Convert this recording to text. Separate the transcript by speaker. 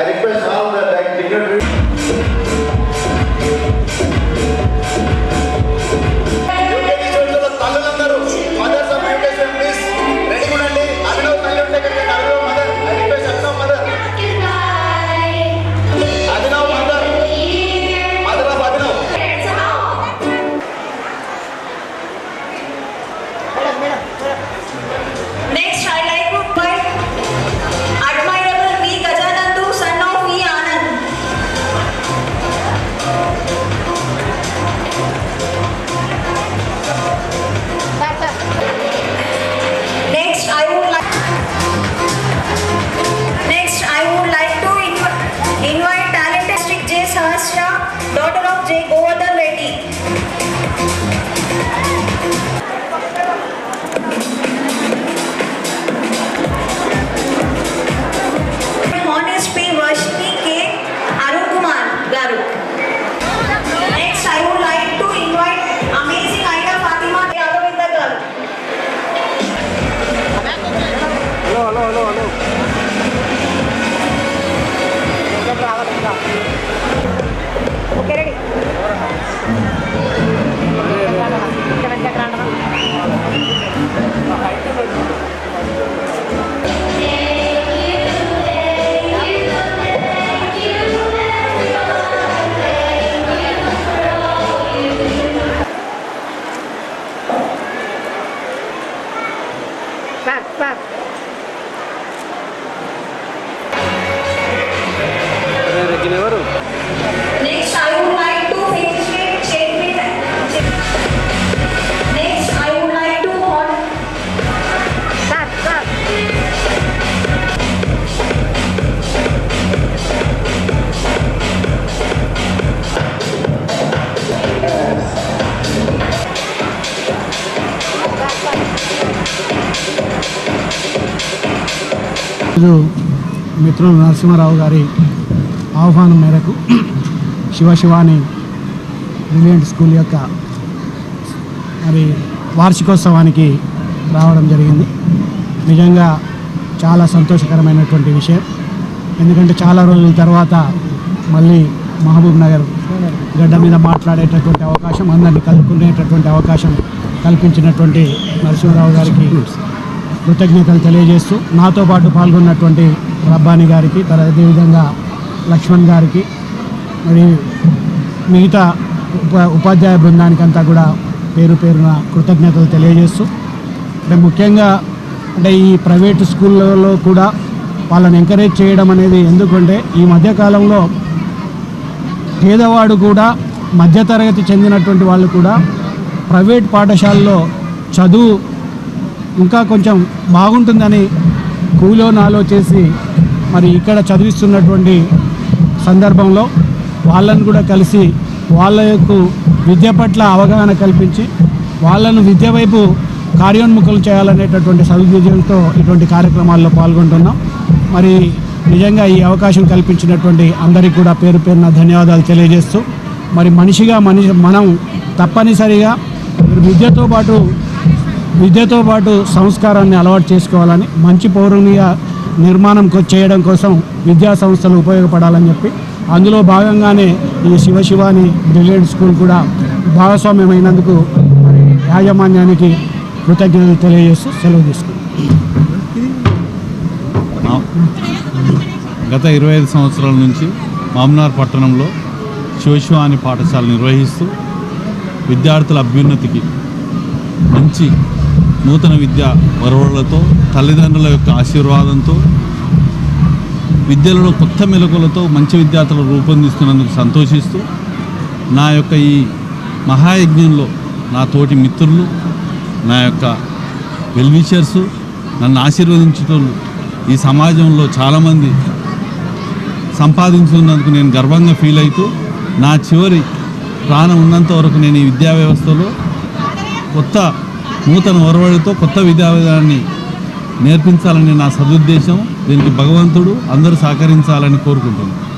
Speaker 1: I depois all the
Speaker 2: né? hello.
Speaker 3: అధ్యక్షుడు మిత్రులు నరసింహారావు గారి ఆహ్వానం మేరకు శివశివాని బ్రిలియంట్ స్కూల్ యొక్క మరి వార్షికోత్సవానికి రావడం జరిగింది. నిజంగా చాలా సంతోషకరమైనటువంటి విషయం. ఎందుకంటే చాలా రోజుల తర్వాత మళ్ళీ మహబూబ్ నగర్ గడ్డ మీద మాట్లాడేటటువంటి అవకాశం అందరినీ కలుపుకునేటటువంటి అవకాశం కల్పించినటువంటి నరసింహారావు గారికి కృతజ్ఞతలు తెలియజేస్తూ నాతో పాటు పాల్గొన్నటువంటి రబ్బాని గారికి తర్వాత అదేవిధంగా లక్ష్మణ్ గారికి మరి మిగతా ఉప ఉపాధ్యాయ బృందానికంతా కూడా పేరు పేరున కృతజ్ఞతలు తెలియజేస్తూ అంటే ముఖ్యంగా అంటే ఈ ప్రైవేటు స్కూళ్ళలో కూడా వాళ్ళని ఎంకరేజ్ చేయడం అనేది ఎందుకంటే ఈ మధ్యకాలంలో పేదవాడు కూడా మధ్యతరగతి చెందినటువంటి వాళ్ళు కూడా ప్రైవేట్ పాఠశాలలో చదువు ఇంకా కొంచెం బాగుంటుందని కూలో నాలో చేసి మరి ఇక్కడ చదివిస్తున్నటువంటి సందర్భంలో వాళ్ళని కూడా కలిసి వాళ్ళ యొక్క విద్య పట్ల అవగాహన కల్పించి వాళ్ళను విద్య వైపు కార్యోన్ముఖులు చేయాలనేటటువంటి సదుద్దేశంతో ఇటువంటి కార్యక్రమాల్లో పాల్గొంటున్నాం. మరి నిజంగా ఈ అవకాశం కల్పించినటువంటి అందరికీ కూడా పేరు పేరున ధన్యవాదాలు తెలియజేస్తూ మరి మనిషిగా మనిషి మనం తప్పనిసరిగా విద్యతో పాటు విద్యతో పాటు సంస్కారాన్ని అలవాటు చేసుకోవాలని మంచి పౌరునిగా నిర్మాణం కొ- చేయడం కోసం విద్యా సంస్థలు ఉపయోగపడాలని చెప్పి అందులో భాగంగానే ఈ శివశివాని బ్రిలియంట్ స్కూల్ కూడా భాగస్వామ్యమైనందుకు యాజమాన్యానికి కృతజ్ఞతలు తెలియజేస్తూ సెలవు
Speaker 4: తీసుకున్నాం గత ఇరవై ఐదు సంవత్సరాల నుంచి మామ్నార్ పట్టణంలో శివశివాని పాఠశాల నిర్వహిస్తూ విద్యార్థుల అభ్యున్నతికి మంచి నూతన విద్యా వరవళ్ళతో తల్లిదండ్రుల యొక్క ఆశీర్వాదంతో విద్యలలో కొత్త మెలకులతో మంచి విద్యార్థులు రూపొందిస్తున్నందుకు సంతోషిస్తూ నా యొక్క ఈ మహాయజ్ఞంలో నా తోటి మిత్రులు నా యొక్క వెల్విషర్స్ నన్ను ఆశీర్వదించటం ఈ సమాజంలో చాలామంది సంపాదించున్నందుకు నేను గర్వంగా ఫీల్ అవుతూ నా చివరి ప్రాణం ఉన్నంత వరకు నేను ఈ విద్యా వ్యవస్థలో కొత్త నూతన ఒరవడితో కొత్త విద్యా విధానాన్ని నేర్పించాలని నా సదుద్దేశం. దీనికి భగవంతుడు అందరూ సహకరించాలని కోరుకుంటున్నాను.